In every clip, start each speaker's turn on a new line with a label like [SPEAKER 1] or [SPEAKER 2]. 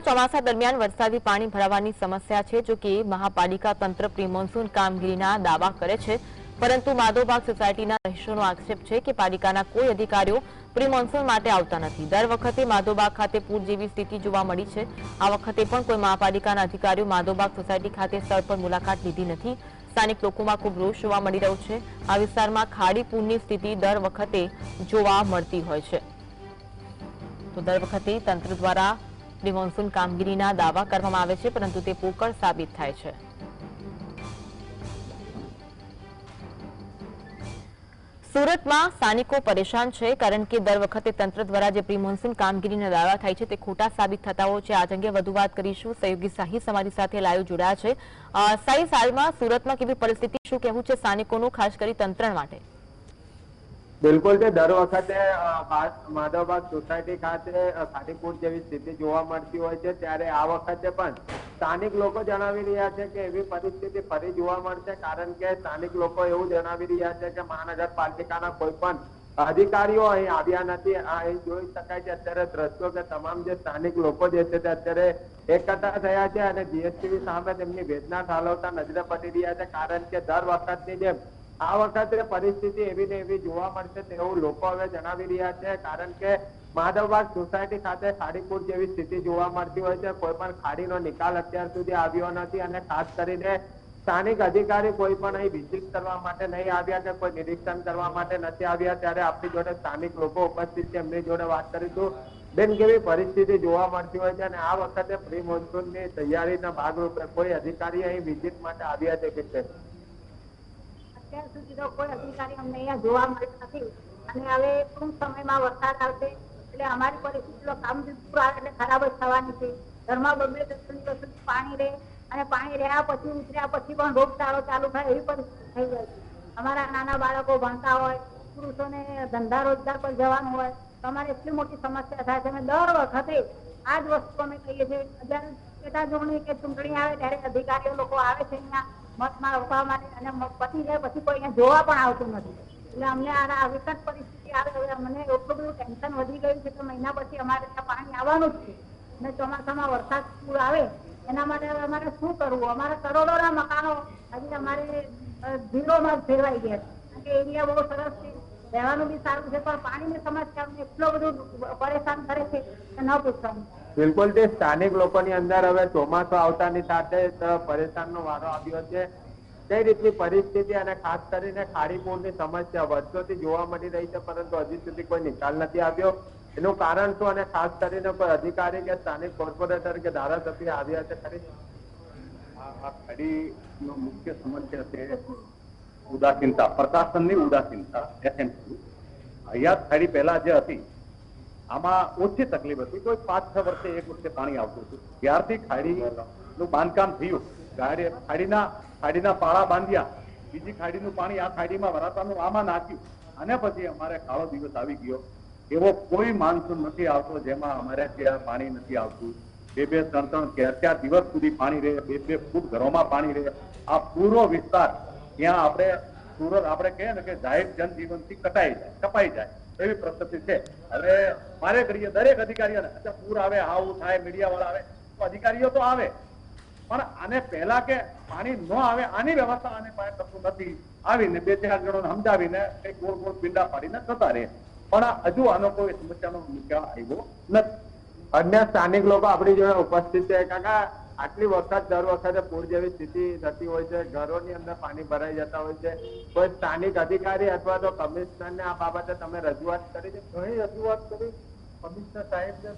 [SPEAKER 1] સુરતમાં ચોમાસા દરમિયાન વરસાદી પાણી ભરાવાની સમસ્યા છે, જો કે મહાપાલિકા તંત્ર પ્રી કામગીરીના દાવા કરે છે. પરંતુ માધોબાગ સોસાયટીના રહીશોનો આક્ષેપ છે કે પાલિકાના કોઈ અધિકારીઓ પ્રી માટે આવતા નથી. દર વખતે માધોબાગ ખાતે પૂર જેવી સ્થિતિ જોવા મળી છે. આ વખતે પણ કોઈ મહાપાલિકાના અધિકારીઓ માધોબાગ સોસાયટી ખાતે સ્થળ પર મુલાકાત લીધી નથી. સ્થાનિક લોકોમાં ખૂબ રોષ જોવા મળી રહ્યો છે. આ વિસ્તારમાં ખાડી પૂરની સ્થિતિ દર વખતે જોવા મળતી હોય છે. તો દર વખતે તંત્ર દ્વારા પ્રી મોન્સૂન કામગીરીના દાવા કરવામાં આવે છે પરંતુ તે પોકળ સાબિત થાય છે. સુરતમાં સ્થાનિકો પરેશાન છે કારણ કે દર વખતે તંત્ર દ્વારા જે પ્રી મોન્સૂન કામગીરીના દાવા થાય છે તે ખોટા સાબિત થતા હોય છે. આજ અંગે વધુ વાત કરીશું. સહયોગી સાહી અમારી સાથે લાઈવ જોડાયા છે. અ, સાહી હાલમાં સુરતમાં કેવી પરિસ્થિતિ શું કહેવું છે સ્થાનિકોનું ખાસ કરી તંત્ર માટે?
[SPEAKER 2] બિલકુલ તે દર વખતે માધવબાગ સોસાયટી ખાતે અ, જેવી સ્થિતિ જોવા મળતી હોય છે. ત્યારે આ વખતે પણ સ્થાનિક લોકો જણાવી રહ્યા છે કે એવી પરિસ્થિતિ ફરી જોવા મળશે. કારણ કે સ્થાનિક લોકો એવું જણાવી રહ્યા છે કે મહાનગરપાલિકાના કોઈ પણ અધિકારીઓ અહીં આવ્યા નથી. આ અહીં જોઈ શકાય છે. અત્યારે દ્રશ્યો કે તમામ જે સ્થાનિક લોકો જે છે તે અત્યારે એકઠા થયા છે અને જીએસટીવી સામે તેમની વેદના ઠાલવતા નજરે પડી રહ્યા છે. કારણ કે દર વખતની જેમ આ વખતે પરિસ્થિતિ એવી ને એવી જોવા મળશે તેવું લોકો હવે જણાવી રહ્યા છે, કારણ કે માધવબાગ સોસાયટી ખાતે ખાડીપુર જેવી સ્થિતિ જોવા મળતી હોય છે. કોઈ પણ ખાડીનો નિકાલ અત્યાર સુધી આવ્યો નથી અને ખાસ કરીને સ્થાનિક અધિકારી કોઈ પણ અહીં વિઝિટ કરવા માટે નહીં આવ્યા કે કોઈ નિરીક્ષણ કરવા માટે નથી આવ્યા. ત્યારે આપણી જોડે સ્થાનિક લોકો ઉપસ્થિત છે, એમની જોડે વાત કરીશું. બેન, કેવી પરિસ્થિતિ જોવા મળતી હોય છે અને આ વખતે પ્રી મોન્સૂનની તૈયારીના ભાગરૂપે કોઈ અધિકારી અહીં વિઝિટ માટે આવ્યા છે કે?
[SPEAKER 3] અત્યાર સુધી તો કોઈ અધિકારી અમને અહીંયા જોવા મળ્યો નથી. અને હવે ટૂંક સમયમાં વરસાદ આવશે, એટલે અમારી પરિસ્થિતિનો કામ પૂરું આવે એટલે ખરાબ જ થવાની છે. ઘરમાં બબે દસ દિવસ સુધી પાણી રહે અને પાણી રહ્યા પછી ઉતર્યા પછી પણ રોગચાળો ચાલુ થાય એવી પરિસ્થિતિ થઈ જાય છે. અમારા નાના બાળકો ભણતા હોય, પુરુષોને ધંધા રોજગાર પર જવાનું હોય, તો અમારે એટલી મોટી સમસ્યા થાય છે અમે દર વખતે આ જ વસ્તુ અમે કહીએ છીએ. પેટા જોડણી કે ચૂંટણી આવે ત્યારે અધિકારીઓ લોકો આવે છે અહીંયા મતમાં રોકવા માટે અને પતી જાય પછી કોઈ અહીંયા જોવા પણ આવતું નથી. એટલે અમને આ વિકટ પરિસ્થિતિ આવે હવે અમને એટલું બધું ટેન્શન વધી ગયું છે કે મહિના પછી અમારે ત્યાં પાણી આવવાનું જ છે. અને ચોમાસામાં વરસાદ પૂર આવે, એના માટે હવે અમારે શું કરવું? અમારે કરોડોના મકાનો હજી અમારે ઝીરોમાં ફેરવાઈ ગયા કારણ કે એરિયા બહુ સરસ છે. રહેવાનું બી સારું છે, પણ પાણીની સમસ્યા અમને એટલો બધું પરેશાન કરે છે કે ન પૂછવાનું
[SPEAKER 2] બિલકુલ તે સ્થાનિક લોકોની અંદર હવે ચોમાસું આવતાની સાથે જ પરેશાનનો વારો આવ્યો છે. કઈ રીતની પરિસ્થિતિ અને ખાસ કરીને ખાડીપુરની સમસ્યા વર્ષોથી જોવા મળી રહી છે, પરંતુ હજી સુધી કોઈ નિકાલ નથી આવ્યો. એનું કારણ શું અને ખાસ કરીને કોઈ અધિકારી કે સ્થાનિક કોર્પોરેટર કે ધારાસભ્ય આવ્યા છે ખરી?
[SPEAKER 4] આ ખાડીનો મુખ્ય સમસ્યા છે ઉદાસીનતા, પ્રશાસનની ઉદાસીનતા હયાત ખાડી પહેલા જે હતી આમાં ઓછી તકલીફ હતી. કોઈ પાંચ, છ વર્ષે એક વખતે પાણી આવતું હતું. ત્યારથી ખાડીનું બાંધકામ થયું. ગાડી ખાડીના ખાડીના પાળા બાંધ્યા. બીજી ખાડીનું પાણી આ ખાડીમાં વરાતાનું આમાં નાખ્યું. અને પછી અમારે કાળો દિવસ આવી ગયો. એવો કોઈ માનસૂન નથી આવતો જેમાં અમારે ત્યાં પાણી નથી આવતું. બે બે, ત્રણ ત્રણ ચાર દિવસ સુધી પાણી રહે. બે બે ફૂટ ઘરોમાં પાણી રહે. આ પૂરો વિસ્તાર, ત્યાં આપણે, સુરત આપણે કહીએ ને કે જાહેર જનજીવનથી કટાઈ જાય, કપાઈ જાય. એવી પ્રસ્તુતિ છે. હવે મારે કરીએ દરેક અધિકારીઓને, અચ્છા, પૂર આવે આવું થાય મીડિયા વાળા આવે અધિકારીઓ તો આવે. પણ આને પહેલા કે પાણી ન આવે, આની વ્યવસ્થા આને પાસે થતું નથી. આવીને બે ચાર જણોને સમજાવીને કઈ ગોળ ગોળ પીંડા પાડીને જતા રહે. પણ હજુ આનો કોઈ સમસ્યાનો નિકાલ આવ્યો નથી.
[SPEAKER 2] અન્ય સ્થાનિક લોકો આપણી જોડે ઉપસ્થિત છે. કાકા આટલી વખત દર વખતે પૂર જેવી સ્થિતિ થતી હોય છે, ઘરોની અંદર પાણી ભરાઈ જતા હોય છે. કોઈ સ્થાનિક અધિકારી અથવા તો કમિશનર ને આ બાબતે તમે રજૂઆત કરી છે?
[SPEAKER 5] ઘણી રજૂઆત કરી. કમિશનર સાહેબને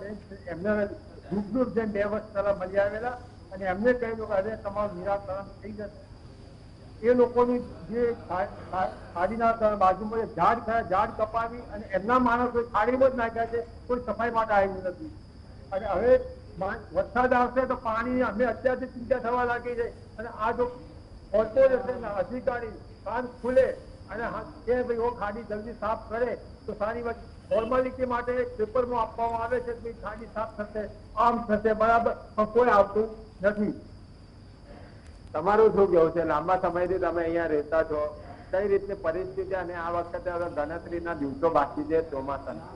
[SPEAKER 5] બેન્ચ એમને ગ્રુપ જે બે વર્ષ પહેલા મળી આવેલા અને એમને કહ્યું કે અરે તમારું નિરાકરણ થઈ જશે. એ લોકોની જે ખાડીના બાજુમાં ઝાડ થયા ઝાડ કપાવી અને એમના માણસો ખાડીમાં જ નાખ્યા છે. કોઈ સફાઈ માટે આવ્યું નથી. અને હવે વરસાદ આવશે તો પાણી અમે અત્યારથી ચિંતા થવા લાગી છે. અને આ જો કોર્પોરેશન અધિકારી કાન ખુલે અને કે ભાઈ ઓ ખાડી જલ્દી સાફ કરે. તો સારી વાત ફોર્માલિટી માટે પેપરમાં આપવામાં આવે છે કે ખાડી સાફ થશે આમ થશે. બરાબર પણ કોઈ આવતું નથી.
[SPEAKER 2] તમારું શું કેવું છે? લાંબા સમયથી તમે અહીંયા રહેતા છો. કઈ રીતની પરિસ્થિતિ અને આ વખતે હવે ગણતરીના દિવસો બાકી છે ચોમાસાના?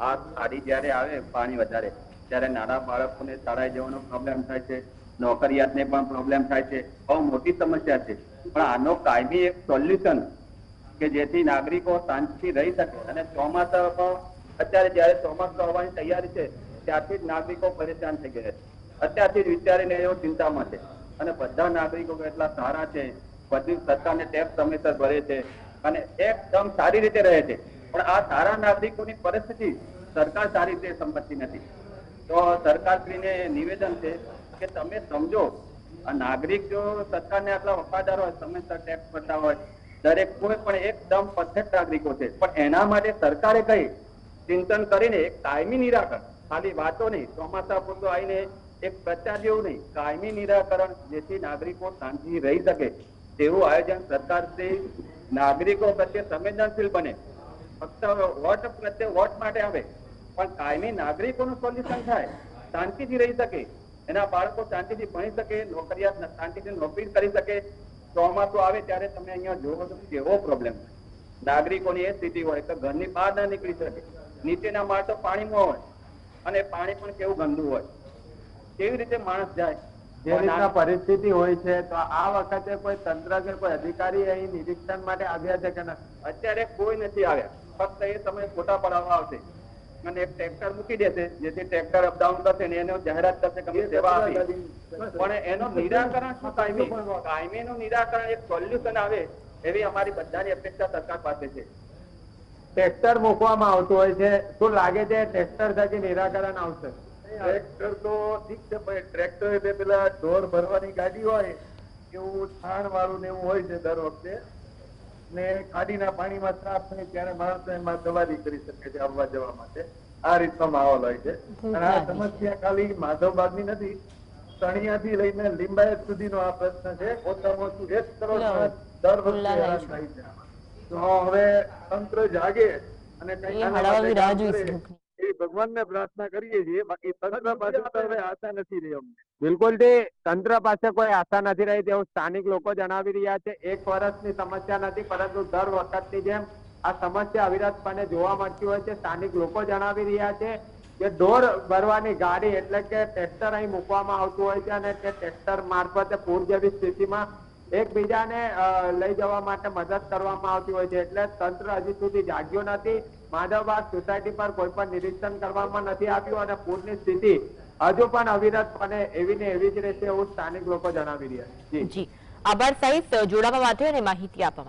[SPEAKER 4] આ ખાડી જ્યારે આવે પાણી વધારે.
[SPEAKER 6] ત્યારે નાના બાળકોને શાળાએ જવાનો પ્રોબ્લેમ થાય છે, નોકરિયાતને પણ પ્રોબ્લેમ થાય છે. બહુ મોટી સમસ્યા છે. પણ આનો કાયમી એક સોલ્યુશન કે જેથી નાગરિકો શાંતિથી રહી શકે અને ચોમાસા અત્યારે જયારે ચોમાસું આવવાની તૈયારી છે, ત્યારથી જ નાગરિકો પરેશાન થઈ ગયા છે. અત્યારથી જ વિચારીને એઓ ચિંતામાં છે. અને બધા નાગરિકો એટલા સારા છે, બધી સરકારને ટેક્સ સમયસર ભરે છે અને એકદમ સારી રીતે રહે છે. પણ આ સારા નાગરિકોની પરિસ્થિતિ સરકાર સારી રીતે સમજતી નથી. તો સરકારશ્રીને નિવેદન છે કે તમે સમજો નાગરિક જો સરકારને આટલા વફાદાર હોય સમયસર ટેક્સ ભરતા હોય, દરેક કોઈ પણ એકદમ પરફેક્ટ નાગરિકો છે. પણ એના માટે સરકારે કઈ ચિંતન કરીને એક કાયમી નિરાકરણ, ખાલી વાતો નહીં, ચોમાસા પૂરતો આવીને એક પ્રચાર જેવું નહીં, કાયમી નિરાકરણ જેથી નાગરિકો શાંતિ રહી શકે. તેવું આયોજન સરકાર નાગરિકો પ્રત્યે સંવેદનશીલ બને. ફક્ત વોટ પ્રત્યે વોટ માટે આવે. પણ કાયમી નાગરિકોનું સોલ્યુશન થાય. શાંતિથી રહી શકે. એના બાળકો શાંતિથી ભણી શકે નોકરિયાત શાંતિથી નોકરી કરી શકે. ચોમાસું આવે ત્યારે તમે અહીંયા જોવો તો કેવો પ્રોબ્લેમ નાગરિકોની એ સ્થિતિ હોય તો ઘરની બહાર ના નીકળી શકે. નીચેના માળ તો પાણીમાં હોય અને પાણી પણ કેવું ગંદુ હોય. કેવી રીતે માણસ જાય?
[SPEAKER 2] જે રીતના પરિસ્થિતિ હોય છે તો આ વખતે કોઈ તંત્ર કે કોઈ અધિકારી અહીં નિરીક્ષણ માટે આવ્યા છે કે ના?
[SPEAKER 6] અત્યારે કોઈ નથી આવ્યા. ફક્ત એ સમયે ફોટા પડાવવા આવશે. અને એક ટ્રેક્ટર મૂકી દેશે જેથી ટ્રેક્ટર અપડાઉન કરશે ને એનો જાહેરાત કરશે કે સેવા આપી પણ એનો નિરાકરણ શું કાયમી કાયમી નું નિરાકરણ એક સોલ્યુશન આવે એવી અમારી બધાની અપેક્ષા સરકાર પાસે છે.
[SPEAKER 2] ટ્રેક્ટર મૂકવામાં આવતું હોય છે. શું લાગે છે ટ્રેક્ટર થકી નિરાકરણ આવશે?
[SPEAKER 5] ટ્રેક્ટર તો ઠીક છે પણ ટ્રેક્ટર એટલે પેલા ઢોર ભરવાની ગાડી હોય એવું છાણ વાળું ને એવું હોય છે દર વખતે. ને ખાડીના પાણીમાં સાફ થાય ત્યારે માણસ એમાં સવારી કરી શકે છે આવવા જવા માટે. આ રીતનો માહોલ હોય છે. અને આ સમસ્યા ખાલી માધવબાગની નથી તણિયાથી લઈને લિંબાયત સુધીનો આ પ્રશ્ન છે. ઓછામાં ઓછું એક કરોડ દર વખતે હેરાન થાય છે. તો હવે તંત્ર જાગે અને માટે
[SPEAKER 1] રાહ જોઈશું
[SPEAKER 5] ભગવાનને પ્રાર્થના કરીએ છીએ, બાકી તંત્ર પાસે હવે આશા નથી રહી અમને.
[SPEAKER 2] બિલકુલથી તંત્ર પાસે કોઈ આશા નથી રહી તેવું સ્થાનિક લોકો જણાવી રહ્યા છે. એક વર્ષની સમસ્યા નથી, પરંતુ દર વખતની જેમ આ સમસ્યા અવિરતપણે જોવા મળતી હોય છે. સ્થાનિક લોકો જણાવી રહ્યા છે કે ઢોર ભરવાની ગાડી એટલે કે ટ્રેક્ટર અહીં મૂકવામાં આવતું હોય છે અને તે ટ્રેક્ટર મારફતે પૂર જેવી સ્થિતિમાં એકબીજાને લઈ જવા માટે મદદ કરવામાં આવતી હોય છે. એટલે તંત્ર હજી સુધી જાગ્યું નથી. માધવબાગ સોસાયટી પર કોઈ પણ નિરીક્ષણ કરવામાં નથી આવ્યું અને પૂરની સ્થિતિ હજુ પણ અવિરતપણે એવી ને એવી જ રહેશે એવું સ્થાનિક લોકો જણાવી રહ્યા છે.
[SPEAKER 1] આભાર સાહેબ જોડાવા માટે અને માહિતી આપવા